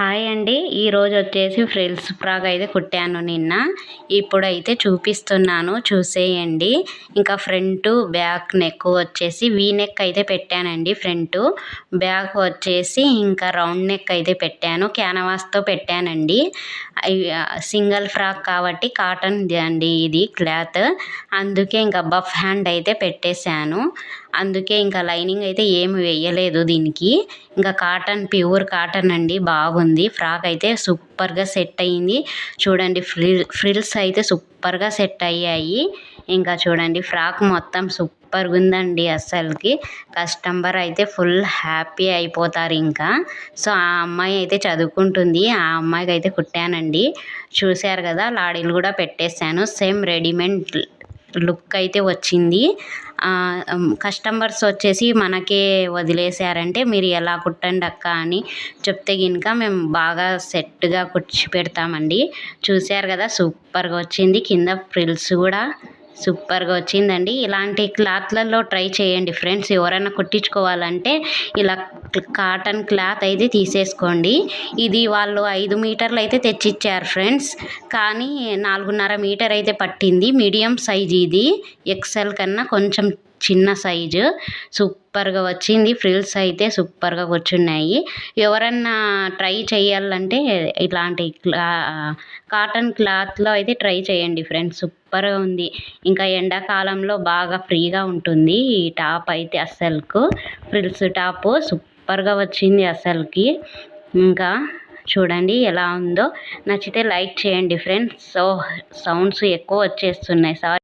Hi అండి. ఈరోజు వచ్చేసి ఫ్రిల్స్ ఫ్రాక్ అయితే కుట్టాను నిన్న. ఇప్పుడైతే చూపిస్తున్నాను చూసేయండి. ఇంకా ఫ్రంట్ బ్యాక్ నెక్ వచ్చేసి వీ నెక్ అయితే పెట్టానండి ఫ్రంట్. బ్యాక్ వచ్చేసి ఇంకా రౌండ్ నెక్ అయితే పెట్టాను క్యానవాస్తో పెట్టానండి. సింగిల్ ఫ్రాక్ కాబట్టి కాటన్ అండి ఇది క్లాత్. అందుకే ఇంకా బఫ్ హ్యాండ్ అయితే పెట్టేశాను. అందుకే ఇంకా లైనింగ్ అయితే ఏమి వేయలేదు దీనికి. ఇంకా కాటన్ ప్యూర్ కాటన్ అండి బాగుంది. ఫ్రాక్ అయితే సూపర్గా సెట్ అయ్యింది చూడండి ఫ్రిల్ ఫ్రిల్స్ అయితే సూపర్గా సెట్ అయ్యాయి. ఇంకా చూడండి ఫ్రాక్ మొత్తం సూపర్గా ఉందండి అస్సలకి. కస్టమర్ అయితే ఫుల్ హ్యాపీ అయిపోతారు ఇంకా. సో ఆ అమ్మాయి అయితే చదువుకుంటుంది. ఆ అమ్మాయికి అయితే కుట్టానండి. చూశారు కదా లాడీలు కూడా పెట్టేశాను. సేమ్ రెడీమేడ్ లుక్ అయితే వచ్చింది. కస్టమర్స్ వచ్చేసి మనకే వదిలేసారంటే మీరు ఎలా కుట్టండి అక్క అని చెప్తే కనుక మేము బాగా సెట్గా కుచ్చి పెడతామండి చూశారు కదా సూపర్గా వచ్చింది. కింద ఫ్రిల్స్ కూడా సూపర్గా వచ్చిందండి. ఇలాంటి క్లాత్లలో ట్రై చేయండి ఫ్రెండ్స్. ఎవరైనా కుట్టించుకోవాలంటే ఇలా కాటన్ క్లాత్ అయితే తీసేసుకోండి. ఇది వాళ్ళు ఐదు మీటర్లు అయితే తెచ్చిచ్చారు ఫ్రెండ్స్. కానీ నాలుగున్నర మీటర్ అయితే పట్టింది. మీడియం సైజ్ ఇది. ఎక్సెల్ కన్నా కొంచెం చిన్న సైజు. సూపర్గా వచ్చింది. ఫ్రిల్స్ అయితే సూపర్గా కూర్చున్నాయి. ఎవరన్నా ట్రై చేయాలంటే ఇలాంటి కాటన్ క్లాత్లో అయితే ట్రై చేయండి ఫ్రెండ్స్. సూపర్గా ఉంది. ఇంకా ఎండాకాలంలో బాగా ఫ్రీగా ఉంటుంది ఈ టాప్ అయితే అస్సలుకు. ఫ్రిల్స్ టాప్ సూపర్గా వచ్చింది అసలుకి ఇంకా చూడండి ఎలా ఉందో. నచ్చితే లైక్ చేయండి ఫ్రెండ్స్. సో సౌండ్స్ ఎక్కువ వచ్చేస్తున్నాయి. సారీ.